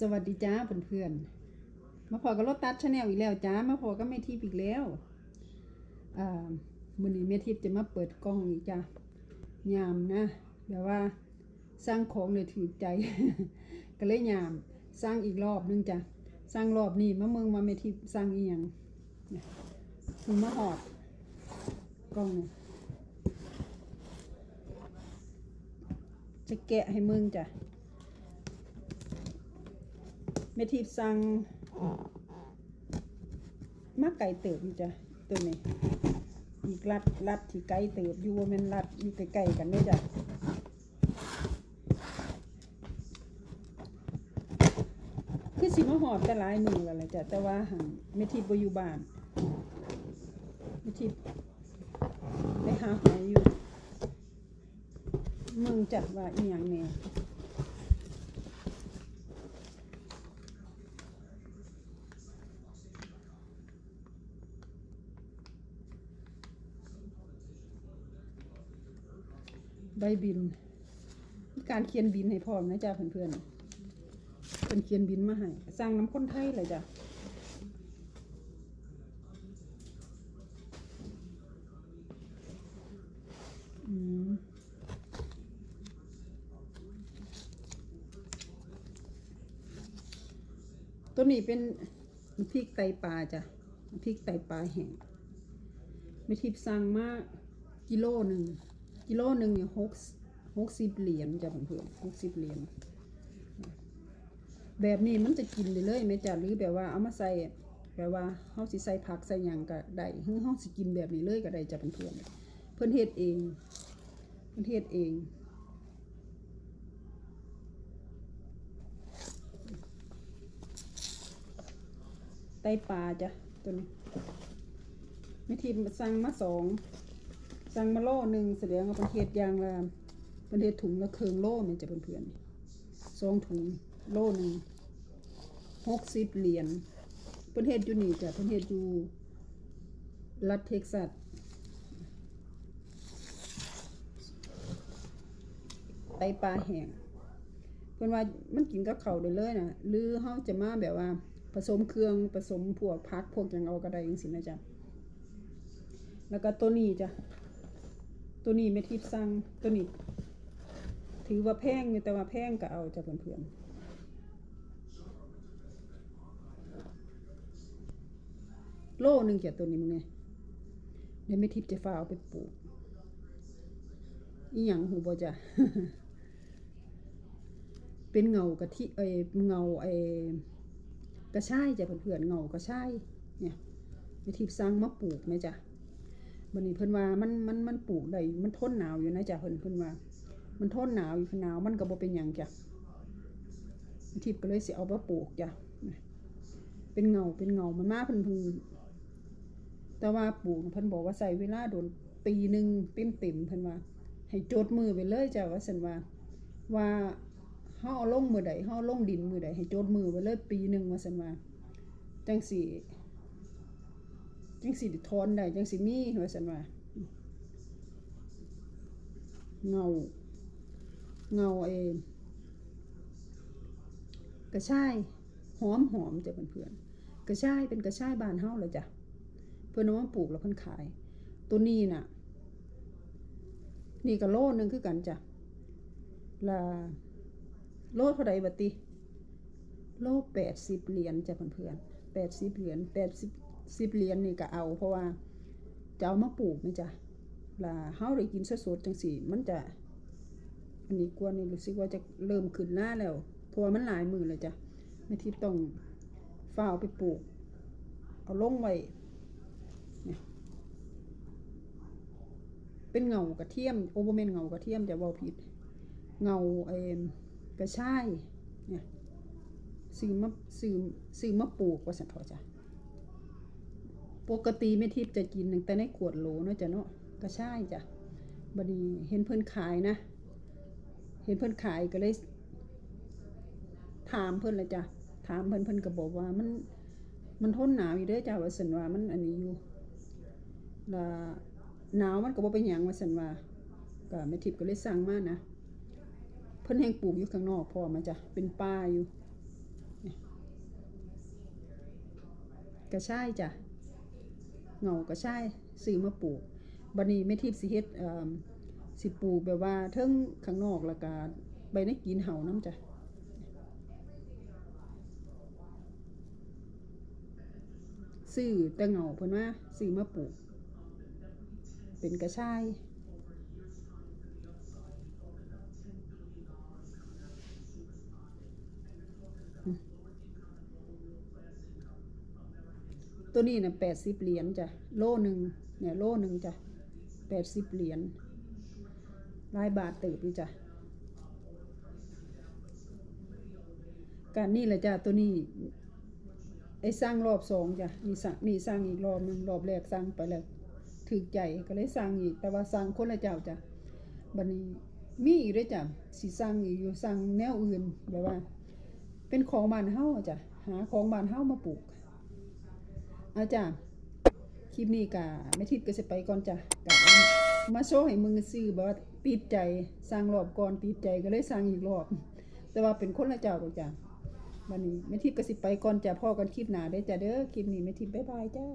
สวัสดีจ้าเพื่อนๆมาพอกับรถตัดชาแนลอีกแล้วจ้ามาพอก็ไม่ทิพย์อีกแล้วอ่ามือนี้แม่ทิพย์จะมาเปิดกล้องอีกจ้ายามนะแบบว่าสร้างของเลยถือใจ ก็เลยยามสร้างอีกรอบนึงจ้ะสร้างรอบนี้มาเมืองมาแม่ทิพย์สร้างอีหยังเนี่ยมึงมาหอดกล้องเนี่ยจะแกะให้มึงจ้ะ แม่ทิพย์สั่งมาไก่เติบอยู่จ้ะตัวนี้ อีกรัดรัดที่ไก่เติบอยู่ว่ามันรัดอยู่ใกล้ๆกันเด้อจ้ะคือสิมาหอบแต่หลายมือแล้วแหละจ้ะแต่ว่าหังแม่ทิพย์บ่อยู่บ้านแม่ทิพย์ไปหาหอยอยู่มึงจัดว่าอีหยังแน่ใบบินมีการเขียนบินให้พร้อมนะจ๊ะเพื่อนๆเป็นเขียนบินมาให้สร้างน้ำข้นไทยเลยจ้ะอืมตัวนี้เป็นพริกไตปลาจ้ะพริกไตปลาแห้งไม่ทิพสั่งมากกิโลหนึ่ง กิโลหนึ่งเนี่ยหกหกสิบเหรียญจ้ะเพื่อนๆหกสิบเหรียญแบบนี้มันจะกินเลยไหมจ้ะหรือแบบว่าเอามาใส่แบบว่าเฮาสิใส่ผักใส่หยังก็ได้หรือเฮาสิกินแบบนี้เลยก็ได้จ้ะเพื่อนๆเพิ่อนเฮ็ดเอง เพิ่อนเฮ็ดเองไตปลาจ้ะตัวนี้ไม่ทีมสั่งมาสอง สั่งมาโล่หนึ่งแสดงว่าประเทศยางละประเทศถุงละเคืองโล่เนี่ยจะเพื่อนๆสองถุงโล่หนึ่งหกสิบเหรียญประเทศอยู่นี่จ้ะประเทศอยู่รัฐเท็กซัสไตปลาแห้งเพื่อนว่ามันกินกับเขาได้เลยนะหรือเขาจะมาแบบว่าผสมเครื่องผสมพวกพักพวกอย่างเอาก็ได้ยังสินะจ๊ะ แล้วก็ตัวนี้จ้ะ ตัวนี้ไม่ทิพสั่งตัวนี้ ถือว่าแพงอยู่แต่ว่าแพงก็เอาจะเพื่อนๆโลหนึ่งเกี่ยตัวนี้มึงไงเดี๋ยวไม่ทิพย์จะฟ้าเอาไปปลูกอีหยังหูบ่จ้ะเป็นเงากะทิเอเงาไอ้กระช่ายจ้ะเพื่อนๆเงากระช่ายเนี่ยไม่ทิพย์สั่งมาปลูกไหมจ้ะ บันนี้เพิ่นว่ามันมันมันปลูกได้มันทนหนาวอยู่นะจ๊ะเพิ่นเพิ่นว่า มันทนหนาวอยู่หนาวมันก็บ่เป็นหยังจ้ะทิพย์ก็เลยสิเอามาปลูกจ้ะเป็นเงาเป็นเงามันมาเพิ่นเพิ่นแต่ว่าปลูกเพิ่นบอกว่าใส่เวลาโดนปีหนึ่งเต็มเต็มเพิ่นว่า ให้โจดมือไปเลยจ้ะว่าซั่นว่าว่าเฮาเอลงมือใดเฮาเอลงดินมือใดให้โจดมือไว้เลยปีหนึ่งว่าซั่นว่าจังสิ จังสิทนได้จังสิมีว่าซั่นว่าเงา เงาเองกระชายหอมหอมจ้ะเพื่อนๆกระชายเป็นกระชายบานเฮาเลยจ้ะเพื่อนเอามาปลูกแล้วเพิ่นขาย ตัวนี้น่ะ นี่ก็โลนึงคือกันจ้ะละโลเท่าใดบัดติโลแปดสิบเหรียญจ้ะเพื่อนๆแปดสิบเหรียญแปดสิบ สิบเหรียญนี่ก็เอา เพราะว่าจะเอามาปลูกไหมจ้ะล่ะเฮาได้กินสดๆจังสี่มันจะอันนี้กวนนี่รู้สึกว่าจะเริ่มขึ้นหน้าแล้วเพราะว่ามันหลายมือเลยจ้ะไม่ที่ต้องฝ้าวไปปลูก เอาลงไว้เป็นเงากระเทียมโอเวอร์เมนเงากระเทียมจะเว่าผิด เงาเอ็มกระช่ายเนี่ยซื้อมาซื้อซื้อมาปลูกว่าสันทอจ้ะ ปกติแม่ทิพย์จะกินแต่ในขวดโหลเนาะจ้ะเนาะก็ใช่จ้ะบดีเห็นเพื่อนขายนะ เห็นเพื่อนขายก็เลย ถามเพื่อนเลยจ้ะถามเพื่อนเพื่อนก็บอกว่ามันมันทนหนาวอยู่เด้อจ้ะว่าสันว่ามันอันนี้อยู่ละหนาวมันก็บอกไปหยังว่าสันว่าก็แม่ทิพย์ก็เลยสั่งมากนะเพื่อนแห่งปลูกอยู่ข้างนอกพอมาจ้ะเป็นป่าอยู่กระช่ายจ้ะ เงากระชายซื้อมาปลูกบันนี้แม่ทิพย์สิเฮ็ดสิปลูกแบบว่าเทิงข้างนอกแล้วก็ใบในกินเห่าน้ำจ้ะซื้อแต่เงาเพิ่นว่าซื้อมาปลูก เป็นกระชาย ตัวนี้นะแปดสิบเหรียญจ้ะ โลหนึ่งเนี่ยโลหนึ่งจ้ะแปดสิบเหรียญรายบาทเติบอยู่จ้ะการนี่แหละจ้ะตัวนี้ไอ้สร้างรอบสองจ้ะนี่สั่งนี่สร้างอีกรอบหนึ่งรอบแรกสร้างไปแล้วถึกใจก็เลยสร้างอีก แต่ว่าสร้างคนละเจ้าจ้ะบัดนี้มีอีกด้วยจ้ะสิสร้างอีกอยู่สร้างแนวอื่นแบบว่า เป็นของบ้านเฮาจ้ะหาของบ้านเฮามาปลูก อาจารย์คลิปนี้กะไม่ทิดก็จะไปก่อนจ้ะกะมาโชว์ให้มึงซื้อแบบว่าติดใจสร้างรอบก่อนติดใจก็เลยสร้างอีกรอบ แต่ว่าเป็นคนละเจ้าก็จ้ะวันนี้ไม่ทิดก็สิไปก่อนจ้ะพ่อกันคลิปหนาได้จ้ะเด้อคลิปนี้ไม่ทิดบ๊ายบายจ้า